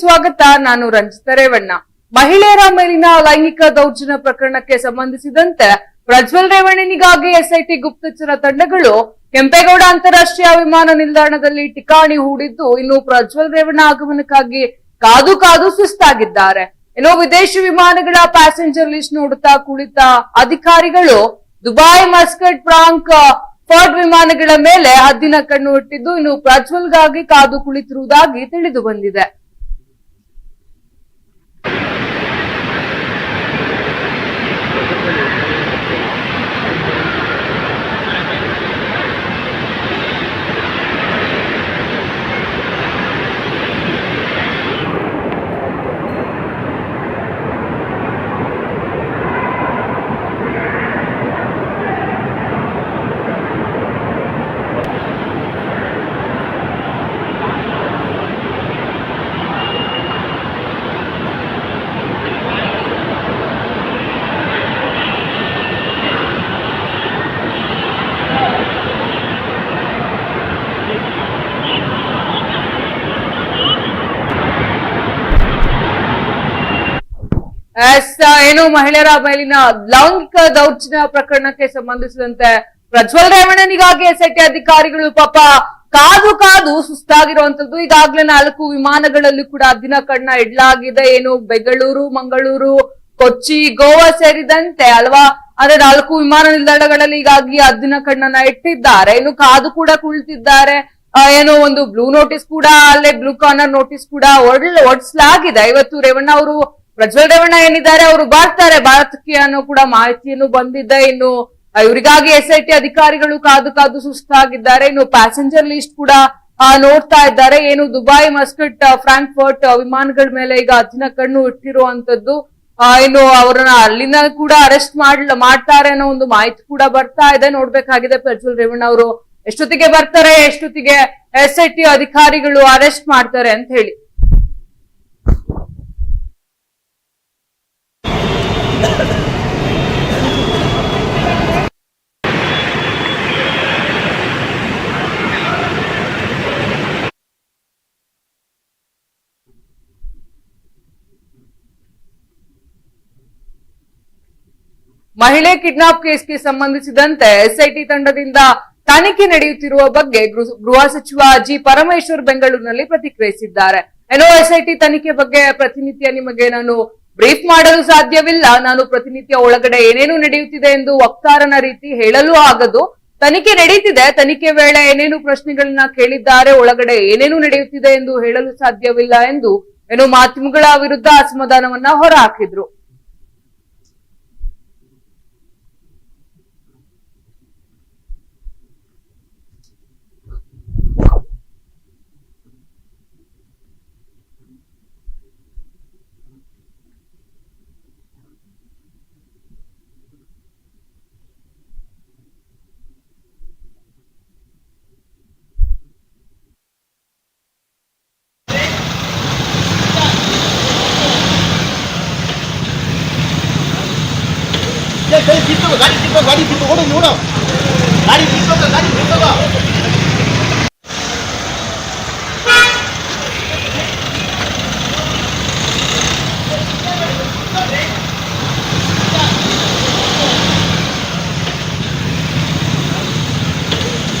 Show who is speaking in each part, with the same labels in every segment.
Speaker 1: ಸ್ವಾಗತ, ನಾನು ರಂಜಿತ ರೇವಣ್ಣ. ಮಹಿಳೆಯರ ಮೇಲಿನ ಲೈಂಗಿಕ ದೌರ್ಜನ್ಯ ಪ್ರಕರಣಕ್ಕೆ ಸಂಬಂಧಿಸಿದಂತೆ ಪ್ರಜ್ವಲ್ ರೇವಣ್ಣನಿಗಾಗಿ ಎಸ್ಐಟಿ ಗುಪ್ತಚರ ತಂಡಗಳು ಕೆಂಪೇಗೌಡ ಅಂತಾರಾಷ್ಟ್ರೀಯ ವಿಮಾನ ನಿಲ್ದಾಣದಲ್ಲಿ ಠಿಕಾಣಿ ಹೂಡಿದ್ದು, ಇನ್ನು ಪ್ರಜ್ವಲ್ ರೇವಣ್ಣ ಆಗಮನಕ್ಕಾಗಿ ಕಾದು ಕಾದು ಸುಸ್ತಾಗಿದ್ದಾರೆ. ಇನ್ನು ವಿದೇಶಿ ವಿಮಾನಗಳ ಪ್ಯಾಸೆಂಜರ್ ಲಿಸ್ಟ್ ನೋಡುತ್ತಾ ಕುಳಿತ ಅಧಿಕಾರಿಗಳು ದುಬೈ ಮಸ್ಕಟ್ ಫ್ರಾಂಕ್ ಫೋರ್ಡ್ ವಿಮಾನಗಳ ಮೇಲೆ ಹದ್ದಿನ ಕಣ್ಣು ಇಟ್ಟಿದ್ದು, ಇನ್ನು ಪ್ರಜ್ವಲ್ಗಾಗಿ ಕಾದು ಕುಳಿತಿರುವುದಾಗಿ ತಿಳಿದು ಬಂದಿದೆ. ಏನು ಮಹಿಳೆಯರ ಮೇಲಿನ ಲೈಂಗಿಕ ದೌರ್ಜನ್ಯ ಪ್ರಕರಣಕ್ಕೆ ಸಂಬಂಧಿಸಿದಂತೆ ಪ್ರಜ್ವಲ್ ರೇವಣ್ಣನಿಗಾಗಿ ಎಸ್ಐಟಿ ಅಧಿಕಾರಿಗಳು ಪಾಪ ಕಾದು ಕಾದು ಸುಸ್ತಾಗಿರುವಂತದ್ದು. ಈಗಾಗಲೇ ನಾಲ್ಕು ವಿಮಾನಗಳಲ್ಲಿ ಕೂಡ ದಿನ ಕಣ್ಣ ಇಡ್ಲಾಗಿದೆ. ಏನು ಬೆಂಗಳೂರು, ಮಂಗಳೂರು, ಕೊಚ್ಚಿ, ಗೋವಾ ಸೇರಿದಂತೆ ಅಲ್ವಾ? ಅಂದ್ರೆ ನಾಲ್ಕು ವಿಮಾನ ನಿಲ್ದಾಣಗಳಲ್ಲಿ ಈಗಾಗಿ ಅದಿನ ಕಣ್ಣನ್ನ ಇಟ್ಟಿದ್ದಾರೆ. ಇನ್ನು ಕಾದು ಕೂಡ ಕುಳಿತಿದ್ದಾರೆ. ಏನು ಒಂದು ಬ್ಲೂ ನೋಟಿಸ್ ಕೂಡ, ಅಲ್ಲೇ ಬ್ಲೂ ಕಾರ್ನರ್ ನೋಟಿಸ್ ಕೂಡ ಒಡ್ಲ್ ಒಡ್ಸ್ಲಾಗಿದೆ. ಇವತ್ತು ರೇವಣ್ಣ ಅವರು ಪ್ರಜ್ವಲ್ ರೇವಣ್ಣ ಏನಿದ್ದಾರೆ, ಅವರು ಬರ್ತಾರೆ. ಭಾರತಕ್ಕೆ ಅನ್ನೋ ಕೂಡ ಮಾಹಿತಿಯನ್ನು ಬಂದಿದೆ. ಇನ್ನು ಇವರಿಗಾಗಿ ಎಸ್ ಐ ಟಿ ಅಧಿಕಾರಿಗಳು ಕಾದು ಕಾದು ಸುಸ್ತಾಗಿದ್ದಾರೆ. ಇನ್ನು ಪ್ಯಾಸೆಂಜರ್ ಲಿಸ್ಟ್ ಕೂಡ ನೋಡ್ತಾ ಇದ್ದಾರೆ. ಏನು ದುಬೈ ಮಸ್ಕಟ್ ಫ್ರಾಂಕ್ಫರ್ಟ್ ವಿಮಾನಗಳ ಮೇಲೆ ಈಗ ಹದ್ದಿನ ಕಣ್ಣು ಇಟ್ಟಿರುವಂತದ್ದು. ಇನ್ನು ಅವ್ರನ್ನ ಅಲ್ಲಿಂದ ಕೂಡ ಅರೆಸ್ಟ್ ಮಾಡ್ಲ ಮಾಡ್ತಾರೆ ಅನ್ನೋ ಒಂದು ಮಾಹಿತಿ ಕೂಡ ಬರ್ತಾ ಇದೆ. ನೋಡ್ಬೇಕಾಗಿದೆ ಪ್ರಜ್ವಲ್ ರೇವಣ್ಣ ಅವರು ಎಷ್ಟೊತ್ತಿಗೆ ಬರ್ತಾರೆ, ಎಷ್ಟೊತ್ತಿಗೆ ಎಸ್ ಐ ಟಿ ಅಧಿಕಾರಿಗಳು ಅರೆಸ್ಟ್ ಮಾಡ್ತಾರೆ ಅಂತ ಹೇಳಿ. ಮಹಿಳೆ ಕಿಡ್ನಾಪ್ ಕೇಸ್ಗೆ ಸಂಬಂಧಿಸಿದಂತೆ ಎಸ್ಐಟಿ ತಂಡದಿಂದ ತನಿಖೆ ನಡೆಯುತ್ತಿರುವ ಬಗ್ಗೆ ಗೃಹ ಸಚಿವ ಜಿ ಪರಮೇಶ್ವರ್ ಬೆಂಗಳೂರಿನಲ್ಲಿ ಪ್ರತಿಕ್ರಿಯಿಸಿದ್ದಾರೆ. ಏನೋ ಎಸ್ಐಟಿ ತನಿಖೆ ಬಗ್ಗೆ ಪ್ರತಿನಿತ್ಯ ನಿಮಗೆ ನಾನು ಬ್ರೀಫ್ ಮಾಡಲು ಸಾಧ್ಯವಿಲ್ಲ. ನಾನು ಪ್ರತಿನಿತ್ಯ ಒಳಗಡೆ ಏನೇನು ನಡೆಯುತ್ತಿದೆ ಎಂದು ವಕ್ತಾರನ ರೀತಿ ಹೇಳಲು ಆಗದು. ತನಿಖೆ ನಡೀತಿದೆ. ತನಿಖೆ ವೇಳೆ ಏನೇನು ಪ್ರಶ್ನೆಗಳನ್ನ ಕೇಳಿದ್ದಾರೆ, ಒಳಗಡೆ ಏನೇನು ನಡೆಯುತ್ತಿದೆ ಎಂದು ಹೇಳಲು ಸಾಧ್ಯವಿಲ್ಲ ಎಂದು ಏನು ಮಾಧ್ಯಮಗಳ ವಿರುದ್ಧ ಅಸಮಾಧಾನವನ್ನ ಹೊರಹಾಕಿದ್ರು.
Speaker 2: कहीं जीत तो गाड़ी जीत गाड़ी जीत ओड़ो ओड़ो गाड़ी जीत तो गाड़ी जीत तो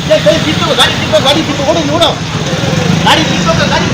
Speaker 2: ये कहीं जीत तो गाड़ी जीत गाड़ी जीत ओड़ो ओड़ो गाड़ी जीत तो गाड़ी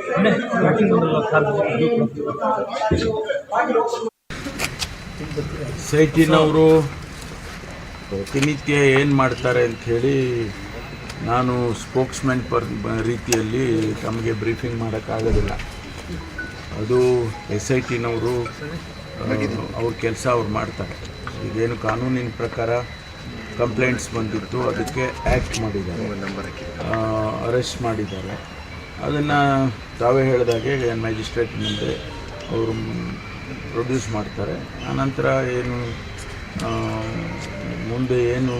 Speaker 3: ಸೈಟಿನವರು ಪ್ರತಿನಿತ್ಯ ಏನು ಮಾಡ್ತಾರೆ ಅಂಥೇಳಿ ನಾನು ಸ್ಪೋಕ್ಸ್ಮೆನ್ ಪರ್ ರೀತಿಯಲ್ಲಿ ತಮಗೆ ಬ್ರೀಫಿಂಗ್ ಮಾಡೋಕ್ಕಾಗೋದಿಲ್ಲ. ಅದು ಎಸ್ ಐ ಟಿನವರು ಅವ್ರ ಕೆಲಸ ಅವ್ರು ಮಾಡ್ತಾರೆ. ಇದೇನು ಕಾನೂನಿನ ಪ್ರಕಾರ ಕಂಪ್ಲೇಂಟ್ಸ್ ಬಂದಿತ್ತು, ಅದಕ್ಕೆ ಆ್ಯಕ್ಟ್ ಮಾಡಿದ್ದಾರೆ. ಅರೆಸ್ಟ್ ಮಾಡಿದ್ದಾರೆ. ಅದನ್ನು ತಾವೇ ಹೇಳಿದಾಗೆ ಮ್ಯಾಜಿಸ್ಟ್ರೇಟ್ ಮುಂದೆ ಅವರು ಪ್ರೊಡ್ಯೂಸ್ ಮಾಡ್ತಾರೆ. ಆನಂತರ ಏನು ಮುಂದೆ ಏನು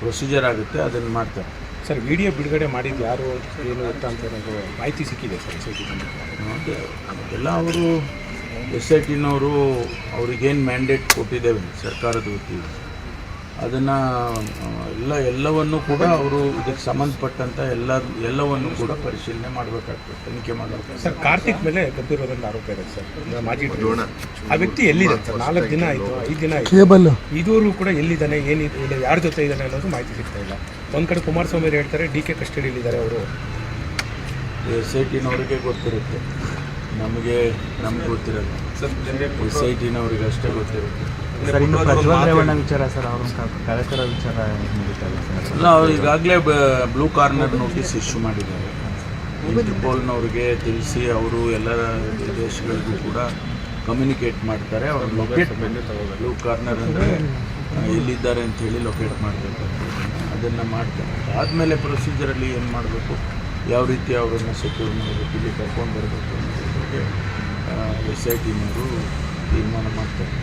Speaker 3: ಪ್ರೊಸೀಜರ್ ಆಗುತ್ತೆ ಅದನ್ನು ಮಾಡ್ತಾರೆ.
Speaker 4: ಸರ್ ವಿಡಿಯೋ ಬಿಡುಗಡೆ ಮಾಡಿದ್ದು ಯಾರು ಏನು ಅಂತ ಅಂತ ನನಗೆ ಮಾಹಿತಿ ಸಿಕ್ಕಿದೆ ಸರ್ ಎಸ್ ಐ ಟಿ
Speaker 3: ಅದೆಲ್ಲ ಅವರು ಎಸ್ ಐ ಟಿನವರು ಅವ್ರಿಗೇನು ಮ್ಯಾಂಡೇಟ್ ಕೊಟ್ಟಿದ್ದೇವೆ ಸರ್ಕಾರದ ವತಿಯಿಂದ. ಅದನ್ನು ಎಲ್ಲ ಎಲ್ಲವನ್ನು ಕೂಡ ಅವರು ಇದಕ್ಕೆ ಸಂಬಂಧಪಟ್ಟಂಥ ಎಲ್ಲ ಎಲ್ಲವನ್ನು ಕೂಡ ಪರಿಶೀಲನೆ ಮಾಡಬೇಕಾಗ್ತದೆ ತನಿಖೆ ಮಾಡಬೇಕಾಗ್ತದೆ.
Speaker 4: ಸರ್ ಕಾರ್ತಿಕ್ ಮೇಲೆ ಗಂಭೀರವಾದಂಥ ಆರೋಪ ಇದೆ ಸರ್. ಮಾಜಿ ಆ ವ್ಯಕ್ತಿ ಎಲ್ಲಿದೆ? ಸರ್ ನಾಲ್ಕು ದಿನ ಆಯಿತು ಐದು ದಿನ ಆಯಿತು.
Speaker 5: ಕೇಬಲ್.
Speaker 4: ಇದುವರೆಗೂ ಕೂಡ ಎಲ್ಲಿದ್ದಾನೆ ಏನಿದೆ ಇಲ್ಲ ಯಾರ ಜೊತೆ ಇದ್ದಾನೆ ಅನ್ನೋದು ಮಾಹಿತಿ ಸಿಗ್ತಾ ಇಲ್ಲ. ಒಂದು ಕಡೆ ಕುಮಾರಸ್ವಾಮಿ ಅವ್ರು ಹೇಳ್ತಾರೆ ಡಿ ಕೆ ಕಸ್ಟಡಿಯಲ್ಲಿದ್ದಾರೆ ಅವರು.
Speaker 3: ಎಸ್ ಐ ಟಿನವರಿಗೆ ಗೊತ್ತಿರುತ್ತೆ. ನಮಗೆ ನಮ್ಗೆ ಗೊತ್ತಿರಲ್ಲ. ಎಸ್ ಐ ಟಿನವ್ರಿಗೆ ಅಷ್ಟೇ ಗೊತ್ತಿರುತ್ತೆ.
Speaker 6: ಸರ್ ಇನ್ನು ಪ್ರಜ್ವಲ್ ರೇವಣ್ಣ ವಿಚಾರ ಸರ್ ಅವ್ರ ಕಾರ್ಯಕ್ರಮ ವಿಚಾರ ನಡೀತಾ ಇದೆ ಸರ್?
Speaker 3: ಅಲ್ಲ ಅವ್ರು ಈಗಾಗಲೇ ಬ್ಲೂ ಕಾರ್ನರ್ ನೋಟಿಸ್ ಇಶ್ಯೂ ಮಾಡಿದ್ದಾರೆ. ಇಂಟರ್ಪೋಲ್ನವ್ರಿಗೆ ತಿಳಿಸಿ ಅವರು ಎಲ್ಲ ದೇಶಗಳಿಗೂ ಕೂಡ ಕಮ್ಯುನಿಕೇಟ್ ಮಾಡ್ತಾರೆ. ಅವ್ರ ಲೊಕೇಟ್ ಬ್ಲೂ ಕಾರ್ನರ್ ಅಂದರೆ ಎಲ್ಲಿದ್ದಾರೆ ಅಂತ ಹೇಳಿ ಲೊಕೇಟ್ ಮಾಡಬೇಕು. ಅದನ್ನು ಮಾಡ್ತಾರೆ. ಆದಮೇಲೆ ಪ್ರೊಸೀಜರಲ್ಲಿ ಏನು ಮಾಡಬೇಕು? ಯಾವ ರೀತಿ ಅವರನ್ನು ಸೆಕ್ಯೂರ್ ಮಾಡಬೇಕು? ಇಲ್ಲಿ ಕರ್ಕೊಂಡು ಬರಬೇಕು ಅನ್ನೋದ್ರ ಬಗ್ಗೆ ಎಸ್ ಐ ಟಿನವರು ತೀರ್ಮಾನ ಮಾಡ್ತಾರೆ.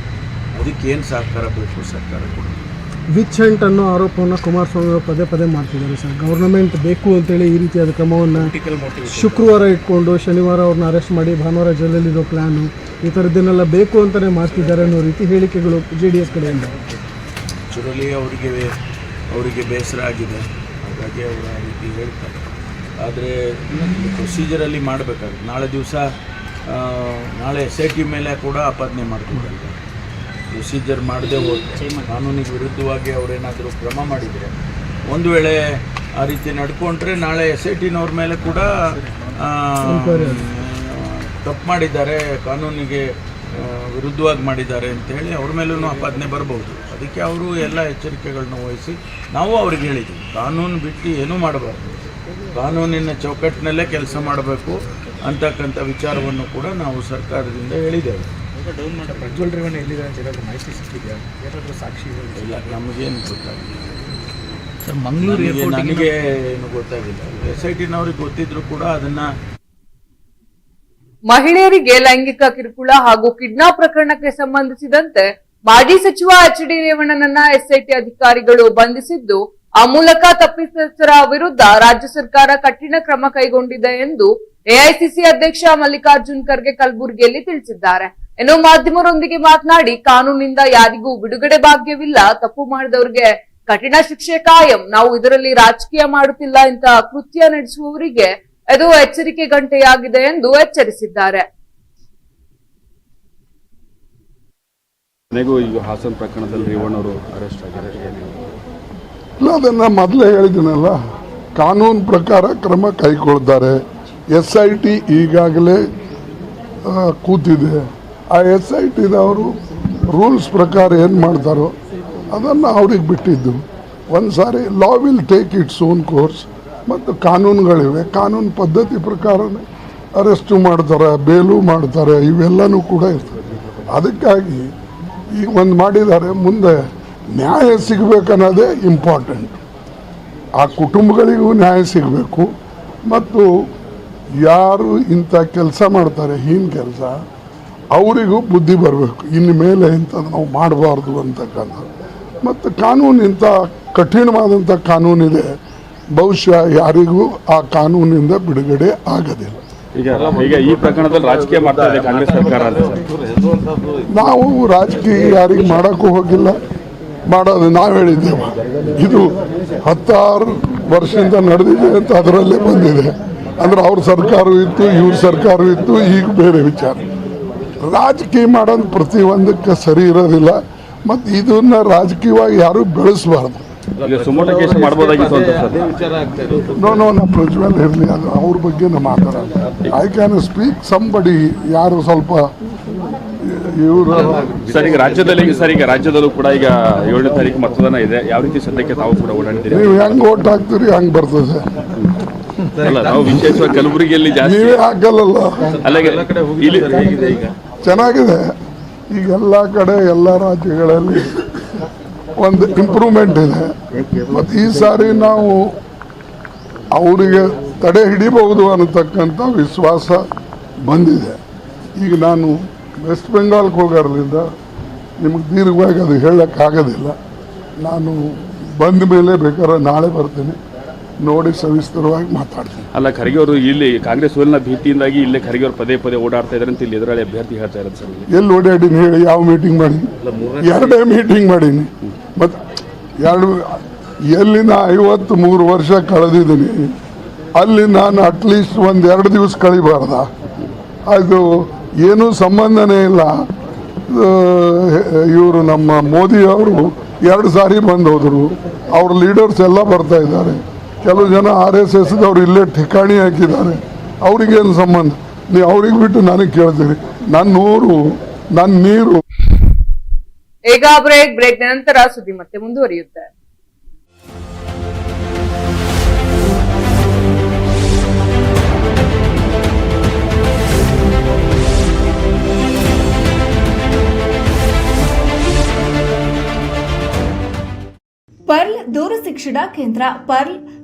Speaker 3: ಅದಕ್ಕೆ ಏನು ಸಹಕಾರ ಬೇಕು ಸರ್ಕಾರ ಕೊಡೋದು
Speaker 5: ವಿಚ್ ಹಂಟ್ ಅನ್ನೋ ಆರೋಪವನ್ನು ಕುಮಾರಸ್ವಾಮಿ ಅವರು ಪದೇ ಪದೇ ಮಾಡ್ತಿದ್ದಾರೆ ಸರ್. ಗೌರ್ನಮೆಂಟ್ ಬೇಕು ಅಂತೇಳಿ ಈ ರೀತಿಯಾದ ಕ್ರಮವನ್ನು ಶುಕ್ರವಾರ ಇಟ್ಕೊಂಡು ಶನಿವಾರ ಅವ್ರನ್ನ ಅರೆಸ್ಟ್ ಮಾಡಿ ಭಾನುವಾರ ಜೈಲಲ್ಲಿರೋ ಪ್ಲ್ಯಾನು ಈ ಥರದ್ದನ್ನೆಲ್ಲ ಬೇಕು ಅಂತಲೇ ಮಾಡ್ತಿದ್ದಾರೆ ಅನ್ನೋ ರೀತಿ ಹೇಳಿಕೆಗಳು ಜೆ ಡಿ ಎಸ್ ಕಡೆಯಿಂದ.
Speaker 3: ಆ್ಯಕ್ಚುಲಿ ಅವರಿಗೆ ಅವರಿಗೆ ಬೇಸರ ಆಗಿದೆ. ಹಾಗಾಗಿ ಅವರು ಆ ರೀತಿ ಹೇಳ್ತಾರೆ. ಆದರೆ ಪ್ರೊಸೀಜರಲ್ಲಿ ಮಾಡಬೇಕಾಗುತ್ತೆ. ನಾಳೆ ದಿವಸ ನಾಳೆ ಎಸ್ ಐ ಟಿ ಮೇಲೆ ಕೂಡ ಆಪಾದನೆ ಮಾಡಬೇಕಲ್ಲ ಪ್ರೊಸೀಜರ್ ಮಾಡದೆ ಹೋದರೆ ಕಾನೂನಿಗೆ ವಿರುದ್ಧವಾಗಿ ಅವರೇನಾದರೂ ಕ್ರಮ ಮಾಡಿದರೆ ಒಂದು ವೇಳೆ ಆ ರೀತಿ ನಡ್ಕೊಂಡ್ರೆ ನಾಳೆ ಎಸ್ ಐ ಟಿನವ್ರ ಮೇಲೆ ಕೂಡ ತಪ್ಪು ಮಾಡಿದ್ದಾರೆ ಕಾನೂನಿಗೆ ವಿರುದ್ಧವಾಗಿ ಮಾಡಿದ್ದಾರೆ ಅಂತೇಳಿ ಅವ್ರ ಮೇಲೂ ಆಪಾದನೆ ಬರಬಹುದು ಅದಕ್ಕೆ ಅವರು ಎಲ್ಲ ಎಚ್ಚರಿಕೆಗಳನ್ನ ವಹಿಸಿ ನಾವು ಅವ್ರಿಗೆ ಹೇಳಿದ್ದೀವಿ. ಕಾನೂನು ಬಿಟ್ಟು ಏನೂ ಮಾಡಬಾರ್ದು. ಕಾನೂನಿನ ಚೌಕಟ್ಟಿನಲ್ಲೇ ಕೆಲಸ ಮಾಡಬೇಕು ಅಂತಕ್ಕಂಥ ವಿಚಾರವನ್ನು ಕೂಡ ನಾವು ಸರ್ಕಾರದಿಂದ ಹೇಳಿದ್ದೇವೆ.
Speaker 4: ಪ್ರಜ್ವಲ್ ರೇವಣ್ಣ ಎಲ್ಲಿದೆ ಅಂತ ಏನಾದರೂ ಮಾಹಿತಿ ಸಿಕ್ಕಿದೆಯಾ? ಏನಾದರೂ ಸಾಕ್ಷಿ
Speaker 3: ಇಲ್ಲ ನಮಗೇನು ಗೊತ್ತಾಗಿಲ್ಲ
Speaker 6: ಸರ್ ಮಂಗಳೂರು
Speaker 3: ನನಗೆ- ನನಗೆ ಏನು ಗೊತ್ತಾಗಿಲ್ಲ. ಎಸ್ ಐ ಟಿನವ್ರಿಗೆ ಗೊತ್ತಿದ್ರು ಕೂಡ ಅದನ್ನು
Speaker 1: ಮಹಿಳೆಯರಿಗೆ ಲೈಂಗಿಕ ಕಿರುಕುಳ ಹಾಗೂ ಕಿಡ್ನಾಪ್ ಪ್ರಕರಣಕ್ಕೆ ಸಂಬಂಧಿಸಿದಂತೆ ಮಾಜಿ ಸಚಿವ ಎಚ್ ಡಿ ರೇವಣ್ಣನನ್ನ ಎಸ್ಐಟಿ ಅಧಿಕಾರಿಗಳು ಬಂಧಿಸಿದ್ದು ಆ ಮೂಲಕ ತಪ್ಪಿತಸ್ಥರ ವಿರುದ್ಧ ರಾಜ್ಯ ಸರ್ಕಾರ ಕಠಿಣ ಕ್ರಮ ಕೈಗೊಂಡಿದೆ ಎಂದು ಎಐಸಿಸಿ ಅಧ್ಯಕ್ಷ ಮಲ್ಲಿಕಾರ್ಜುನ್ ಖರ್ಗೆ ಕಲಬುರಗಿಯಲ್ಲಿ ತಿಳಿಸಿದ್ದಾರೆ. ಇನ್ನು ಮಾಧ್ಯಮರೊಂದಿಗೆ ಮಾತನಾಡಿ ಕಾನೂನಿನಿಂದ ಯಾರಿಗೂ ಬಿಡುಗಡೆ ಭಾಗ್ಯವಿಲ್ಲ. ತಪ್ಪು ಮಾಡಿದವರಿಗೆ ಕಠಿಣ ಶಿಕ್ಷೆ ಕಾಯಂ. ನಾವು ಇದರಲ್ಲಿ ರಾಜಕೀಯ ಮಾಡುತ್ತಿಲ್ಲ ಇಂತಹ ಕೃತ್ಯ ನಡೆಸುವವರಿಗೆ ಅದು ಎಚ್ಚರಿಕೆ ಗಂಟೆಯಾಗಿದೆ ಎಂದು ಎಚ್ಚರಿಸಿದ್ದಾರೆ.
Speaker 7: ಕೊನೆಗೂ ಈಗ ಹಾಸನ ಪ್ರಕರಣದಲ್ಲಿ ರೇವಣ್ಣವರು ಅರೆಸ್ಟ್ ಆಗಿದ್ದಾರೆ. ಏನು
Speaker 8: ಇಲ್ಲ ಅದನ್ನು ಮೊದಲೇ ಹೇಳಿದ್ದೀನಲ್ಲ. ಕಾನೂನು ಪ್ರಕಾರ ಕ್ರಮ ಕೈಗೊಳ್ತಾರೆ. ಎಸ್ ಐ ಟಿ ಈಗಾಗಲೇ ಆ, ಕೂತಿದೆ. ಆ ಎಸ್ ಐ ಟಿದವರು ರೂಲ್ಸ್ ಪ್ರಕಾರ ಏನು ಮಾಡ್ತಾರೋ ಅದನ್ನು ಅವ್ರಿಗೆ ಬಿಟ್ಟಿದ್ದು. ಒಂದು ಸಾರಿ law will take its own course ಮತ್ತು ಕಾನೂನುಗಳಿವೆ. ಕಾನೂನು ಪದ್ಧತಿ ಪ್ರಕಾರನೇ ಅರೆಸ್ಟು ಮಾಡ್ತಾರೆ, ಬೇಲು ಮಾಡ್ತಾರೆ, ಇವೆಲ್ಲನೂ ಕೂಡ ಇರ್ತದೆ. ಅದಕ್ಕಾಗಿ ಈಗ ಒಂದು ಮಾಡಿದ್ದಾರೆ, ಮುಂದೆ ನ್ಯಾಯ ಸಿಗಬೇಕನ್ನೋದೇ ಇಂಪಾರ್ಟೆಂಟ್ ಆ ಕುಟುಂಬಗಳಿಗೂ ನ್ಯಾಯ ಸಿಗಬೇಕು. ಮತ್ತು ಯಾರು ಇಂಥ ಕೆಲಸ ಮಾಡ್ತಾರೆ, ಹೀನ ಕೆಲಸ ಅವರಿಗೂ ಬುದ್ಧಿ ಬರಬೇಕು. ಇನ್ನು ಮೇಲೆ ಇಂಥದ್ದು ನಾವು ಮಾಡಬಾರ್ದು ಅಂತಕ್ಕಂಥ ಮತ್ತು ಕಾನೂನು ಇಂಥ ಕಠಿಣವಾದಂಥ ಕಾನೂನಿದೆ. ಬಹುಶಃ ಯಾರಿಗೂ ಆ ಕಾನೂನಿಂದ ಬಿಡುಗಡೆ ಆಗೋದಿಲ್ಲ.
Speaker 7: ಈಗ ಈಗ ಈ ಪ್ರಕರಣದಲ್ಲಿ ರಾಜಕೀಯ ಮಾಡ್ತಾ ಇದೆ ಕಾಂಗ್ರೆಸ್ ಸರ್ಕಾರ.
Speaker 8: ನಾವು ರಾಜಕೀಯ ಯಾರಿಗೆ ಮಾಡೋಕ್ಕೂ ಹೋಗಿಲ್ಲ. ಮಾಡೋದು ನಾವು ಹೇಳಿದ್ದೇವೆ. ಇದು ಹತ್ತಾರು ವರ್ಷದಿಂದ ನಡೆದಿದೆ ಅಂತ ಅದರಲ್ಲೇ ಬಂದಿದೆ. ಅಂದ್ರೆ ಅವ್ರ ಸರ್ಕಾರವೂ ಇತ್ತು ಇವ್ರ ಸರ್ಕಾರವೂ ಇತ್ತು ಈಗ ಬೇರೆ ವಿಚಾರ. ರಾಜಕೀಯ ಮಾಡೋದು ಪ್ರತಿಯೊಂದಕ್ಕೆ ಸರಿ ಇರೋದಿಲ್ಲ. ಮತ್ತು ಇದನ್ನು ರಾಜಕೀಯವಾಗಿ ಯಾರೂ ಬೆಳೆಸಬಾರ್ದು.
Speaker 7: ಈಗ
Speaker 8: ನೋ ನೋ ನಮ್ಮ ಪ್ರಜ್ವಲ್ ಇರಲಿ ಅದು ಅವ್ರ ಬಗ್ಗೆ ನಾನು ಮಾತಾಡೋದು ಐ ಕ್ಯಾನ್ ಸ್ಪೀಕ್ ಸಂಬಡಿ ಯಾರು ಸ್ವಲ್ಪ ಇವರು
Speaker 7: ಸರ್ ಈಗ ರಾಜ್ಯದಲ್ಲಿ ಸರ್ ಈಗ ರಾಜ್ಯದಲ್ಲೂ ಕೂಡ ಈಗ ಏಳನೇ ತಾರೀಕು ಮತದಾನ ಇದೆ. ಯಾವ ರೀತಿ ಸದ್ಯಕ್ಕೆ ತಾವು ಕೂಡ ಓಡಾಡ್ತೀರಿ?
Speaker 8: ನೀವು ಹೆಂಗೆ ಓಟ್ ಹಾಕ್ತೀರಿ ಹಂಗೆ ಬರ್ತದೆ?
Speaker 7: ಅಲ್ಲ ನಾವು ವಿಶೇಷವಾಗಿ ಕಲಬುರಗಿಯಲ್ಲಿ ಜಾಸ್ತಿ
Speaker 8: ನೀವೇ ಹಾಕಲ್ಲಲ್ಲ.
Speaker 7: ಅಲ್ಲ ಇಲ್ಲಿ
Speaker 8: ಚೆನ್ನಾಗಿದೆ. ಈಗ ಎಲ್ಲ ಕಡೆ, ಎಲ್ಲ ರಾಜ್ಯಗಳಲ್ಲಿ ಒಂದು ಇಂಪ್ರೂವ್ಮೆಂಟ್ ಇದೆ. ಮತ್ತು ಈ ಸಾರಿ ನಾವು ಅವರಿಗೆ ತಡೆ ಹಿಡಿಬಹುದು ಅನ್ನತಕ್ಕಂಥ ವಿಶ್ವಾಸ ಬಂದಿದೆ. ಈಗ ನಾನು ವೆಸ್ಟ್ ಬೆಂಗಾಲ್ಗೆ ಹೋಗೋದ್ರಿಂದ ನಿಮಗೆ ದೀರ್ಘವಾಗಿ ಅದು ಹೇಳೋಕ್ಕಾಗೋದಿಲ್ಲ. ನಾನು ಬಂದ ಮೇಲೆ ಬೇಕಾದ್ರೆ ನಾಳೆ ಬರ್ತೀನಿ. ನೋಡಿ ಸವಿಸ್ತರವಾಗಿ ಮಾತಾಡ್ತೀನಿ.
Speaker 7: ಅಲ್ಲ ಖರ್ಗೆ ಅವರು ಇಲ್ಲಿ ಕಾಂಗ್ರೆಸ್ ಸೋಲಿನ ಭೀತಿಯಿಂದಾಗಿ ಇಲ್ಲೇ ಖರ್ಗೆ ಅವರು ಪದೇ ಪದೇ ಓಡಾಡ್ತಾ ಇದ್ದಾರೆ ಅಂತ ಇಲ್ಲಿ ಎದುರಾಳಿ ಅಭ್ಯರ್ಥಿ ಹೇಳ್ತಾ ಇರೋದು ಸರ್.
Speaker 8: ಎಲ್ಲಿ ಓಡಾಡೀನಿ ಹೇಳಿ ಯಾವ ಮೀಟಿಂಗ್ ಮಾಡಿ ಎರಡೇ ಮೀಟಿಂಗ್ ಮಾಡೀನಿ. ಮತ್ತು ಎರಡು ಎಲ್ಲಿ ನಾ ಐವತ್ತು ಮೂರು ವರ್ಷ ಕಳೆದಿದ್ದೀನಿ ಅಲ್ಲಿ ನಾನು ಅಟ್ಲೀಸ್ಟ್ ಒಂದು ಎರಡು ದಿವಸ ಕಳಿಬಾರ್ದ. ಅದು ಏನೂ ಸಂಬಂಧನೇ ಇಲ್ಲ. ಇವರು ನಮ್ಮ ಮೋದಿ ಅವರು ಎರಡು ಸಾರಿ ಬಂದು ಹೋದರು. ಅವ್ರ ಲೀಡರ್ಸ್ ಎಲ್ಲ ಬರ್ತಾ ಇದ್ದಾರೆ. ಕೆಲವು ಜನ ಆರ್ ಎಸ್ ಎಸ್ದವ್ರು ಇಲ್ಲೇ ಠಿಕಾಣಿ ಹಾಕಿದ್ದಾರೆ. ಅವ್ರಿಗೇನು ಸಂಬಂಧ? ನೀವು ಅವ್ರಿಗೆ ಬಿಟ್ಟು ನನಗೆ ಕೇಳ್ತೀರಿ ನನ್ನ ಊರು ನನ್ನ ನೀರು.
Speaker 1: ಈಗ ಬ್ರೇಕ್ ಬ್ರೇಕ್ ನಂತರ ಸುದ್ದಿ ಮತ್ತೆ ಮುಂದುವರಿಯುತ್ತೆ.
Speaker 9: ಪರ್ಲ್ ದೂರ ಶಿಕ್ಷಣ ಕೇಂದ್ರ pearl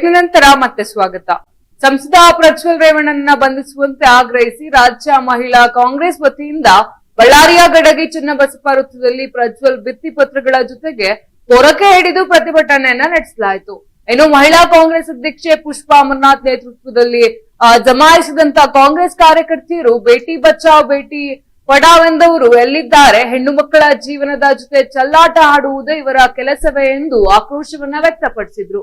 Speaker 1: ಬ್ರೇಕ್ ನಂತರ ಮತ್ತೆ ಸ್ವಾಗತ. ಸಂಸದ ಪ್ರಜ್ವಲ್ ರೇವಣ್ಣನ ಬಂಧಿಸುವಂತೆ ಆಗ್ರಹಿಸಿ ರಾಜ್ಯ ಮಹಿಳಾ ಕಾಂಗ್ರೆಸ್ ವತಿಯಿಂದ ಬಳ್ಳಾರಿಯ ಗಡಗಿ ಚನ್ನಬಸಪ್ಪ ವೃತ್ತದಲ್ಲಿ ಪ್ರಜ್ವಲ್ ಭಿತ್ತಿಪತ್ರಗಳ ಜೊತೆಗೆ ಪೊರಕೆ ಹಿಡಿದು ಪ್ರತಿಭಟನೆಯನ್ನ ನಡೆಸಲಾಯಿತು. ಇನ್ನು ಮಹಿಳಾ ಕಾಂಗ್ರೆಸ್ ಅಧ್ಯಕ್ಷೆ ಪುಷ್ಪಾ ಅಮರ್ನಾಥ್ ನೇತೃತ್ವದಲ್ಲಿ ಜಮಾಯಿಸಿದಂತ ಕಾಂಗ್ರೆಸ್ ಕಾರ್ಯಕರ್ತೆಯರು ಬೇಟಿ ಬಚಾವ್, ಬೇಟಿ ಪಡಾವ್ ಎಂದವರು ಎಲ್ಲಿದ್ದಾರೆ, ಹೆಣ್ಣು ಮಕ್ಕಳ ಜೀವನದ ಜೊತೆ ಚಲ್ಲಾಟ ಆಡುವುದೇ ಇವರ ಕೆಲಸವೇ ಎಂದು ಆಕ್ರೋಶವನ್ನ ವ್ಯಕ್ತಪಡಿಸಿದ್ರು.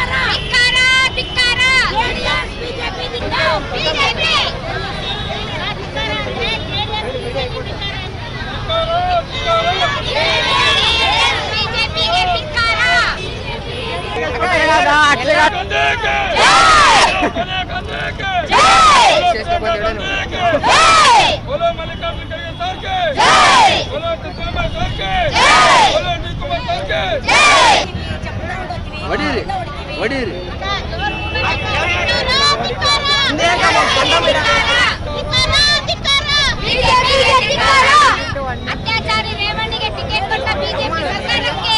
Speaker 10: ಅತ್ಯಾಚಾರಿ ರೇವಣ್ಣಿಗೆ ಟಿಕೆಟ್ ಕೊಟ್ಟ ಬಿಜೆಪಿ ಸರ್ಕಾರಕ್ಕೆ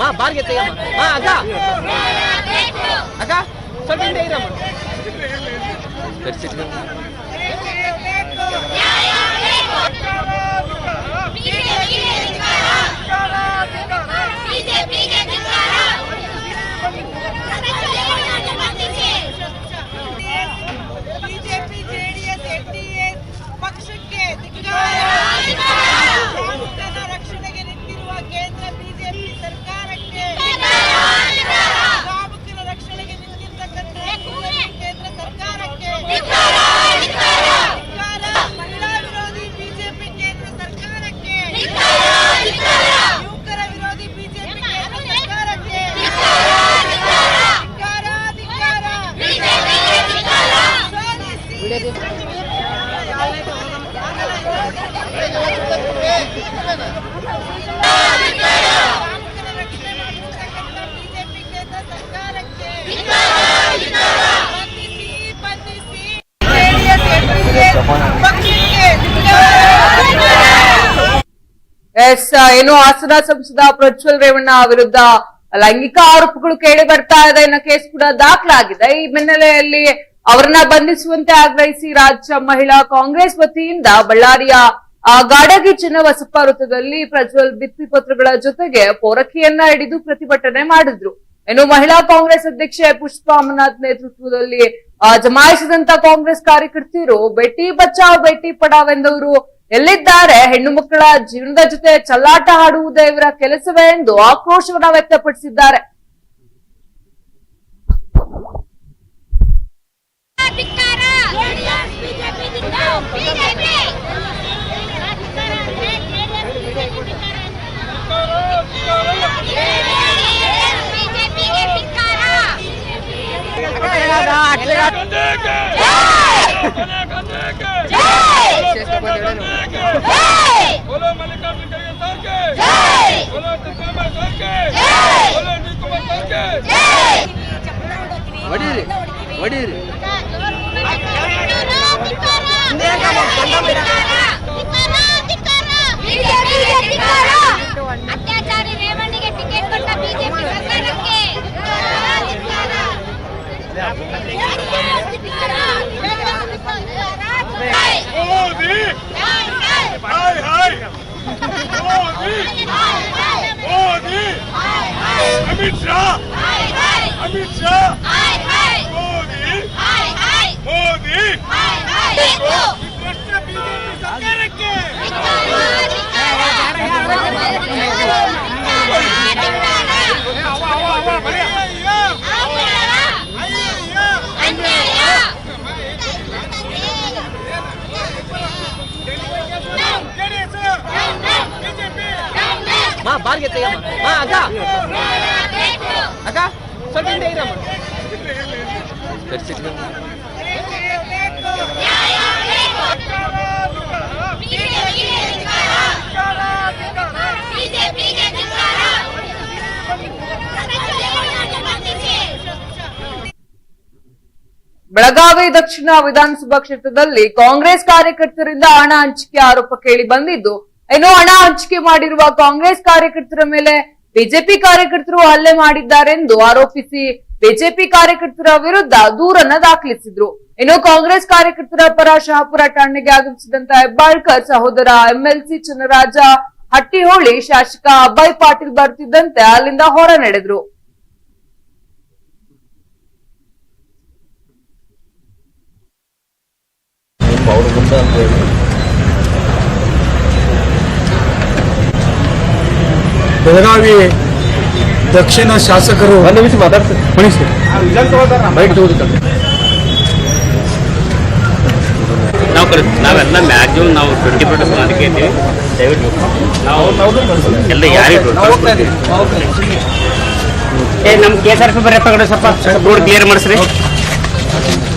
Speaker 2: ಮಾ ಬಾರ್ಗೆ ತೆಗೆಯಮ್ಮ. ಮಾ ಅಕ್ಕ ಅಕ್ಕ ಸ್ವಲ್ಪ ಹಿಂದೆ ಇರಮ್ಮ.
Speaker 10: ಬಿಜೆಪಿ ಜೆಡಿಎಸ್ ಎನ್ಡಿಎ ಪಕ್ಷಕ್ಕೆ ಧಿಕ್ಕಾರ ಕಾನೂನಿನ ರಕ್ಷಣೆಗೆ ನಿಂತಿರುವ ಕೇಂದ್ರ ಬಿಜೆಪಿ ಸರ್ಕಾರಕ್ಕೆ ಕಾಮುಕರ ರಕ್ಷಣೆಗೆ ನಿಂತಿರ್ತಕ್ಕಂಥ ಕೇಂದ್ರ ಸರ್ಕಾರಕ್ಕೆ ಧಿಕ್ಕಾರ. ಮಹಿಳಾ ವಿರೋಧಿ ಬಿಜೆಪಿ ಕೇಂದ್ರ ಸರ್ಕಾರಕ್ಕೆ ಯುವಕರ ವಿರೋಧಿ ಬಿಜೆಪಿ ಕೇಂದ್ರ ಸರ್ಕಾರಕ್ಕೆ ಧಿಕ್ಕಾರ, ಧಿಕ್ಕಾರ. ಬಿಜೆಪಿ ಕೇಂದ್ರ ಸರ್ಕಾರಕ್ಕೆ ಬಂಧಿಸಿ ಬಂಧಿಸಿ ಪಕ್ಷಕ್ಕೆ
Speaker 1: ಎಸ್ ಏನು ಹಾಸನ ಸಂಸದ ಪ್ರಜ್ವಲ್ ರೇವಣ್ಣ ವಿರುದ್ಧ ಲೈಂಗಿಕ ಆರೋಪಗಳು ಕೇಳಿ ಬರ್ತಾ ಇದೆ ಅನ್ನೋ ಕೇಸ್ ಕೂಡ ದಾಖಲಾಗಿದೆ. ಈ ಬೆನ್ನಲೆಯಲ್ಲಿ ಅವರನ್ನ ಬಂಧಿಸುವಂತೆ ಆಗ್ರಹಿಸಿ ರಾಜ್ಯ ಮಹಿಳಾ ಕಾಂಗ್ರೆಸ್ ವತಿಯಿಂದ ಬಳ್ಳಾರಿಯ ಗಾಡಗಿ ಚಿನ್ನಬಸಪ್ಪ ವೃತ್ತದಲ್ಲಿ ಪ್ರಜ್ವಲ್ ಭಿತ್ತಿಪತ್ರಗಳ ಜೊತೆಗೆ ಪೋರಕಿಯನ್ನ ಹಿಡಿದು ಪ್ರತಿಭಟನೆ ಮಾಡಿದ್ರು. ಇನ್ನು ಮಹಿಳಾ ಕಾಂಗ್ರೆಸ್ ಅಧ್ಯಕ್ಷೆ ಪುಷ್ಪಾ ಅಮರನಾಥ್ ನೇತೃತ್ವದಲ್ಲಿ ಜಮಾಯಿಸಿದಂತ ಕಾಂಗ್ರೆಸ್ ಕಾರ್ಯಕರ್ತರು ಬೆಟ್ಟಿ ಬಚಾವ್ ಬೆಟ್ಟಿ ಪಡಾವ್ ಎಂದವರು ಎಲ್ಲಿದ್ದಾರೆ ಹೆಣ್ಣು ಮಕ್ಕಳ ಜೀವನದ ಜೊತೆ ಚಲ್ಲಾಟ ಆಡುವುದೇ ಇವರ ಕೆಲಸವೇ ಎಂದು ಆಕ್ರೋಶವನ್ನ ವ್ಯಕ್ತಪಡಿಸಿದ್ದಾರೆ.
Speaker 7: बोलो मल्लिकार्जुन खड़गे सर के बोलो टिकमा सर के बोलो टिकमा सर के
Speaker 2: वडीर वडीर
Speaker 10: ಅತ್ಯಾಚಾರಿ ರೇವಣ್ಣಿಗೆ ಟಿಕೆಟ್ ಕೊಟ್ಟ ಬಿಜೆಪಿ ಸರ್ಕಾರಕ್ಕೆ
Speaker 7: ಧಿಕ್ಕಾರ ಹಾಯ್ ಹಾಯ್ ಮೋದಿ ಮೋದಿ ಅಮಿತ್ ಶಾ ಅಮಿತ್ ಶಾ ಮೋದಿ ಮೋದಿ ಭ್ರಷ್ಟ ಬಿಜೆಪಿ ಸರ್ಕಾರಕ್ಕೆ
Speaker 2: ಮಾ ಬಾರ್ಗೆ ತೆಗೆಯಮ್ಮ ಮಾ ಅಕ್ಕ ಅಕ್ಕ ಸ್ವಲ್ಪ ಹಿಂದೆ ಇರಮ್ಮ
Speaker 10: ಬಿಜೆಪಿಗೆ
Speaker 1: ಬೆಳಗಾವಿ ದಕ್ಷಿಣ ವಿಧಾನಸಭಾ ಕ್ಷೇತ್ರದಲ್ಲಿ ಕಾಂಗ್ರೆಸ್ ಕಾರ್ಯಕರ್ತರಿಂದ ಹಣ ಹಂಚಿಕೆ ಆರೋಪ ಕೇಳಿ ಬಂದಿದ್ದು, ಏನೋ ಹಣ ಹಂಚಿಕೆ ಮಾಡಿರುವ ಕಾಂಗ್ರೆಸ್ ಕಾರ್ಯಕರ್ತರ ಮೇಲೆ ಬಿಜೆಪಿ ಕಾರ್ಯಕರ್ತರು ಹಲ್ಲೆ ಮಾಡಿದ್ದಾರೆಂದು ಆರೋಪಿಸಿ ಬಿಜೆಪಿ ಕಾರ್ಯಕರ್ತರ ವಿರುದ್ಧ ದೂರನ್ನ ದಾಖಲಿಸಿದ್ರು. ಇನ್ನು ಕಾಂಗ್ರೆಸ್ ಕಾರ್ಯಕರ್ತರ ಪರ ಶಹಾಪುರ ಠಾಣೆಗೆ ಆಗಮಿಸಿದಂತ ಹೆಬ್ಬಾಳ್ಕರ್ ಸಹೋದರ ಎಂಎಲ್ಸಿ ಚನ್ನರಾಜ ಹಟ್ಟಿಹೋಳಿ ಶಾಸಕ ಅಬ್ಬಾಯ್ ಪಾಟೀಲ್ ಬರ್ತಿದ್ದಂತೆ ಅಲ್ಲಿಂದ ಹೊರ ನಡೆದ್ರು.
Speaker 5: ಬೆಳಗಾವಿ ದಕ್ಷಿಣ ಶಾಸಕರು
Speaker 2: ಒಂದು ನಿಮಿಷ ಮಾತಾಡ್ತೀನಿ ಬೈಕ್ ತಗೋಬೇಕಂತ
Speaker 6: ನಾವು
Speaker 2: ನಾವೆಲ್ಲ ಮ್ಯಾಕ್ಸಿಮಮ್ ನಾವು ಟ್ವೆಂಟಿ ಪರ್ಸೆಂಟ್ ಅದಕ್ಕೆ ಇದ್ದೀವಿ ದಯವಿಟ್ಟು. ನಾವು ಎಲ್ಲ ಯಾರಿಗೂ ಏ ನಮ್ಮ ಕೆ ಎಸ್ ಆರ್ ಪಿ ಬರೀ ತಗೊಳ್ಳಿ ಸ್ವಲ್ಪ ರೋಡ್ ಕ್ಲಿಯರ್ ಮಾಡಿಸ್ರಿ.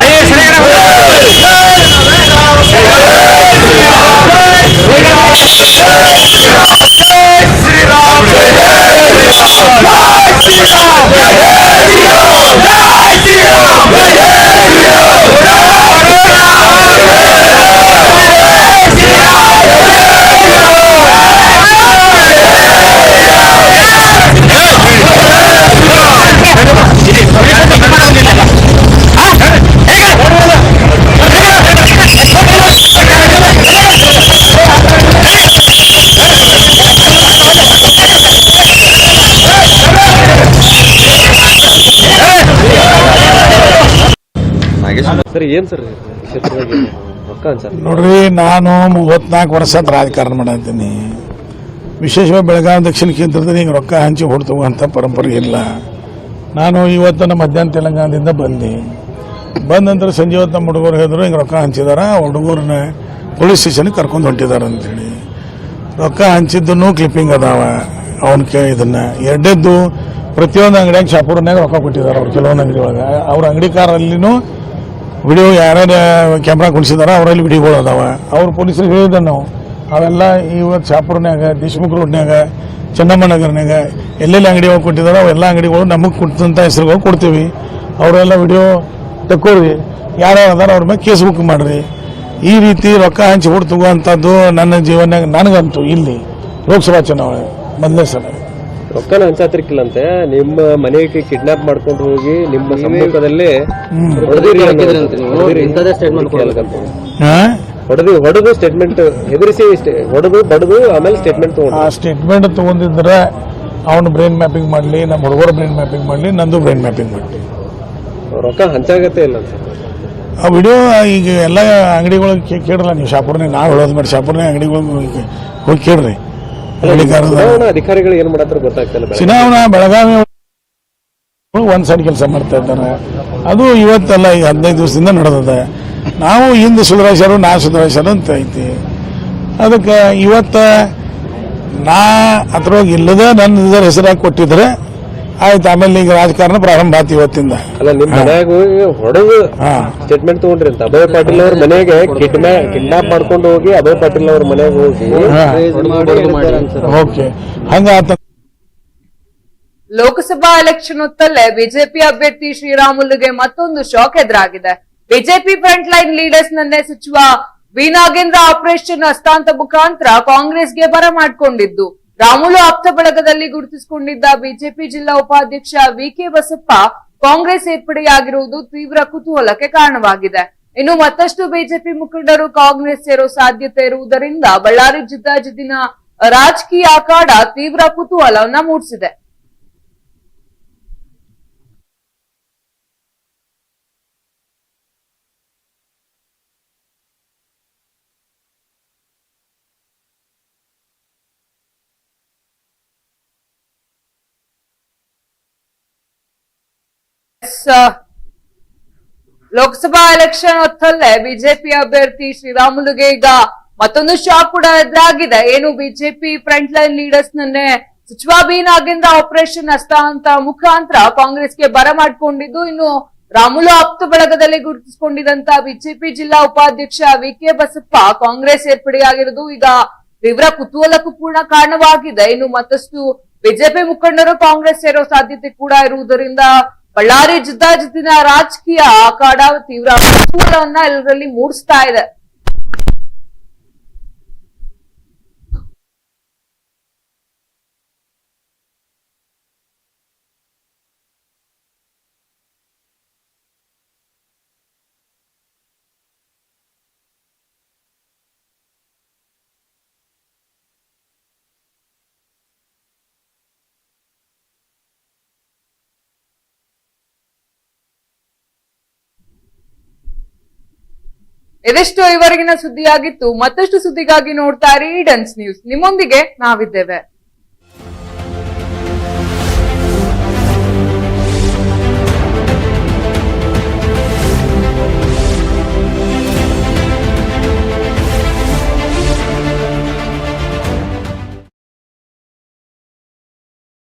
Speaker 6: ¡Ahí, celebra! ಬದಲಾವಣೆ ಸರ್ ಏನು ಸರ್? ಕ್ಷೇತ್ರವಾಗಿ ರೊಕ್ಕ ಸರ್.
Speaker 11: ನೋಡ್ರಿ ನಾನು ಮೂವತ್ನಾಲ್ಕು ವರ್ಷ ರಾಜಕಾರಣ ಮಾಡತ್ತೀನಿ ವಿಶೇಷವಾಗಿ ಬೆಳಗಾವಿ ದಕ್ಷಿಣ ಕೇಂದ್ರದಲ್ಲಿ ಹಿಂಗೆ ರೊಕ್ಕ ಹಂಚಿ ಹೊಡ್ತುವಂಥ ಪರಂಪರೆ ಇಲ್ಲ. ನಾನು ಇವತ್ತು ನಮ್ಮ ಮಧ್ಯಾಹ್ನ ತೆಲಂಗಾಣದಿಂದ ಬಂದು. ಬಂದ ನಂತರ ಸಂಜೆ ಹೊತ್ತು ನಮ್ಮ ಹುಡುಗರು ಹೇಳಿದ್ರು ಹಿಂಗೆ ರೊಕ್ಕ ಹಂಚಿದಾರ? ಆ ಹುಡುಗರನ್ನ ಪೊಲೀಸ್ ಸ್ಟೇಷನ್ಗೆ ಕರ್ಕೊಂಡು ಹೊಂಟಿದ್ದಾರೆ ಅಂತೇಳಿ. ರೊಕ್ಕ ಹಂಚಿದ್ದನ್ನು ಕ್ಲಿಪ್ಪಿಂಗ್ ಅದಾವ. ಅವನ ಕೇ ಇದನ್ನ ಎರಡದ್ದು ಪ್ರತಿಯೊಂದು ಅಂಗಡಿಯಾಗ ಶಾಪೂರ್ನಾಗ ರೊಕ್ಕ ಕೊಟ್ಟಿದ್ದಾರೆ ಅವ್ರು. ಕೆಲವೊಂದು ಅಂಗಡಿ ಒಳಗೆ. ಅವ್ರ ಅಂಗಡಿ ಕಾರಲ್ಲಿನೂ ವಿಡಿಯೋ ಯಾರ್ಯಾರು ಕ್ಯಾಮ್ರಾ ಕುಣಿಸಿದಾರ ಅವರಲ್ಲಿ ವಿಡಿಯೋಗಳು ಅದಾವೆ ಅವ್ರು ಪೊಲೀಸರಿಗೆ ಹೇಳಿದ ನಾವು. ಅವೆಲ್ಲ ಇವತ್ತು ಶಾಪುರ್ನ್ಯಾಗ, ದೇಶಮುಖ ರೋಡ್ನ್ಯಾಗ ಚೆನ್ನಮ್ಮ ನಗರ್ನ್ಯಾಗ ಎಲ್ಲೆಲ್ಲಿ ಅಂಗಡಿ ಹೋಗಿ ಕೊಟ್ಟಿದಾರೆ ಅವೆಲ್ಲ ಅಂಗಡಿಗಳು ನಮಗೆ ಕೊಟ್ಟಂಥ ಹೆಸರುಗಳು ಕೊಡ್ತೀವಿ. ಅವರೆಲ್ಲ ವಿಡಿಯೋ ತಕ್ಕೋರಿ. ಯಾರ್ಯಾರು ಅದಾರ ಅವ್ರ ಮೇಲೆ ಕೇಸ್ ಬುಕ್ ಮಾಡಿರಿ. ಈ ರೀತಿ ರೊಕ್ಕ ಹಂಚಿ ಹುಟ್ಟು ತಗೋವಂಥದ್ದು ನನ್ನ ಜೀವನ ನನಗಂತೂ ಇಲ್ಲಿ ಲೋಕಸಭಾ ಚುನಾವಣೆ, ಮೊದಲನೇ ಸಲ.
Speaker 6: ರೊಕ್ಕನ ಹಂಚಾತಿರ್ಕಿಲ್ಲಂತೆ. ನಿಮ್ಮ ಮನೆಗೆ ಕಿಡ್ನಾಪ್ ಮಾಡ್ಕೊಂಡು ಹೋಗಿ ನಿಮ್ಮ
Speaker 11: ಸಮೀಪದಲ್ಲಿ
Speaker 6: ಹೊಡೆದು ಹೊಡೆದು ಸ್ಟೇಟ್ಮೆಂಟ್ ಹೆದರಿಸಿ ಹೊಡೆದು ಬಡದು ಆಮೇಲೆ ಸ್ಟೇಟ್ಮೆಂಟ್
Speaker 11: ಆ ಸ್ಟೇಟ್ಮೆಂಟ್ ತಗೊಂಡಿದ್ರೆ ಅವನು ಬ್ರೈನ್ ಮ್ಯಾಪಿಂಗ್ ಮಾಡಲಿ ನಮ್ಮ ಹುಡುಗರ ಬ್ರೈನ್ ಮ್ಯಾಪಿಂಗ್ ಮಾಡಲಿ ನಂದು ಬ್ರೈನ್ ಮ್ಯಾಪಿಂಗ್ ಮಾಡಲಿ.
Speaker 6: ರೊಕ್ಕ ಹಂಚಾಗತ್ತೆ ಇಲ್ಲ ಸರ್
Speaker 11: ಆ ವಿಡಿಯೋ ಈಗ ಎಲ್ಲ ಅಂಗಡಿಗಳಿಗೆ ಕೇ- ಕೇಳಲ್ಲ ನೀವು ಶಾಪುರ್ನೇ ನಾವು ಹೇಳೋದು ಮಾಡಿ ಶಾಪುರ್ನೇ ಅಂಗಡಿಗಳಿಗೆ ಹೋಗಿ ಹೋಗಿ ಕೇಳ್ರಿ.
Speaker 6: ಅಧಿಕಾರಿಗಳು ಏನ್ ಮಾಡತ್ತಾರ ಗೊತ್ತಾಗ್ತಿಲ್ಲ ಬೆಳಗ್ಗೆ.
Speaker 11: ಚುನಾವಣಾ ಬೆಳಗಾವಿ ಒಂದ್ ಸೈಡ್ ಕೆಲಸ ಮಾಡ್ತಾ ಇದ್ದಾರೆ. ಅದು ಇವತ್ತಲ್ಲ ಈಗ ಹದಿನೈದು ದಿವಸದಿಂದ ನಡೆದದ. ನಾವು ಹಿಂದೆ ಸುಧರಾಯ್ಸರು ನಾ ಸುಧರಾಯ್ಸರು ಅಂತ ಐತಿ. ಅದಕ್ಕೆ ಇವತ್ತ ನಾ ಅದ್ರೊಳಗೆ ಇಲ್ಲದ ನನ್ನ ಇದರ ಹೆಸರಾಗಿ ಕೊಟ್ಟಿದ್ರೆ ಆಯ್ತು ಆಮೇಲೆ ಈಗ ರಾಜಕಾರಣ ಪ್ರಾರಂಭ ಆಯ್ತು ಇವತ್ತಿಂದ.
Speaker 6: ಅಲ್ಲ ನಿಮ್ ಮನೆಯಾಗ ಹೋಗಿ ಹೊಡೆದು ಸ್ಟೇಟ್ಮೆಂಟ್ ತಗೊಂಡ್ರಿ ಅಂತ. ಅಭಯ ಪಾಟೀಲ್ ಅವ್ರ ಮನೆಗೆ ಕಿಡ್ನಾ ಕಿಡ್ನಾಪ್ ಮಾಡ್ಕೊಂಡು ಹೋಗಿ ಅಭಯ ಪಾಟೀಲ್ ಅವ್ರ ಮನೆಗೆ ಹೋಗಿ.
Speaker 11: ಓಕೆ. ಹಂಗ ಆತ
Speaker 1: ಲೋಕಸಭಾ ಎಲೆಕ್ಷನ್ ಹೊತ್ತಲ್ಲೇ ಬಿಜೆಪಿ ಅಭ್ಯರ್ಥಿ ಶ್ರೀರಾಮುಲುಗೆ ಮತ್ತೊಂದು ಶಾಕ್ ಎದುರಾಗಿದೆ. ಬಿಜೆಪಿ ಫ್ರಂಟ್ ಲೈನ್ ಲೀಡರ್ಸ್ ನನ್ನೇ ಸಚಿವ ವಿ ನಾಗೇಂದ್ರ ಆಪರೇಷನ್ ಹಸ್ತಾಂತ ಮುಖಾಂತರ ಕಾಂಗ್ರೆಸ್ಗೆ ಬರಮಾಡ್ಕೊಂಡಿದ್ದು. ರಾಮುಲು ಆಪ್ತ ಬಳಗದಲ್ಲಿ ಗುರುತಿಸಿಕೊಂಡಿದ್ದ ಬಿಜೆಪಿ ಜಿಲ್ಲಾ ಉಪಾಧ್ಯಕ್ಷ ವಿ ಕೆ ಬಸಪ್ಪ ಕಾಂಗ್ರೆಸ್ ಸೇರ್ಪಡೆಯಾಗಿರುವುದು ತೀವ್ರ ಕುತೂಹಲಕ್ಕೆ ಕಾರಣವಾಗಿದೆ. ಇನ್ನು ಮತ್ತಷ್ಟು ಬಿಜೆಪಿ ಮುಖಂಡರು ಕಾಂಗ್ರೆಸ್ ಸೇರೋ ಸಾಧ್ಯತೆ ಇರುವುದರಿಂದ ಬಳ್ಳಾರಿ ಜಿದ್ದಾಜಿದ್ದಿನ ರಾಜಕೀಯ ಅಖಾಡ ತೀವ್ರ ಕುತೂಹಲವನ್ನ ಮೂಡಿಸಿದೆ. ಸ- ಲೋಕಸಭಾ ಎಲೆಕ್ಷನ್ ಹೊತ್ತಲ್ಲೇ ಬಿಜೆಪಿ ಅಭ್ಯರ್ಥಿ ಶ್ರೀರಾಮುಲುಗೆ ಈಗ ಮತ್ತೊಂದು ಶಾಕ್ ಕೂಡ ಎದುರಾಗಿದೆ. ಏನು ಬಿಜೆಪಿ ಫ್ರಂಟ್ ಲೈನ್ ಲೀಡರ್ಸ್ ನನ್ನೇ ಸಚಿವ ಬಿ ನಾಗೇಂದ್ರ ಆಪರೇಷನ್ ಅಂತ ಮುಖಾಂತರ ಕಾಂಗ್ರೆಸ್ಗೆ ಬರಮಾಡ್ಕೊಂಡಿದ್ದು ಇನ್ನು ರಾಮುಲು ಆಪ್ತ ಬಳಗದಲ್ಲಿ ಗುರುತಿಸಿಕೊಂಡಿದಂತ ಬಿಜೆಪಿ ಜಿಲ್ಲಾ ಉಪಾಧ್ಯಕ್ಷ ವಿ ಕೆ ಬಸಪ್ಪ ಕಾಂಗ್ರೆಸ್ ಸೇರ್ಪಡೆಯಾಗಿರುವುದು ಈಗ ತೀವ್ರ ಕುತೂಹಲಕ್ಕೂ ಪೂರ್ಣ ಕಾರಣವಾಗಿದೆ. ಇನ್ನು ಮತ್ತಷ್ಟು ಬಿಜೆಪಿ ಮುಖಂಡರು ಕಾಂಗ್ರೆಸ್ ಸೇರೋ ಸಾಧ್ಯತೆ ಕೂಡ ಇರುವುದರಿಂದ ಬಳ್ಳಾರಿ ಜಿದ್ದಾಜಿದ್ದಿನ ರಾಜಕೀಯ ಅಖಾಡ ತೀವ್ರ ಕುತೂಹಲವನ್ನ ಎಲ್ಲರಲ್ಲಿ ಮೂಡಿಸ್ತಾ ಇದೆ. ಇದಿಷ್ಟು ಇವರೆಗಿನ ಸುದ್ದಿಯಾಗಿತ್ತು ಮತ್ತಷ್ಟು ಸುದ್ದಿಗಾಗಿ ನೋಡ್ತಾ ಇರಿ ಡನ್ಸ್ ನ್ಯೂಸ್ ನಿಮ್ಮೊಂದಿಗೆ ನಾವಿದ್ದೇವೆ.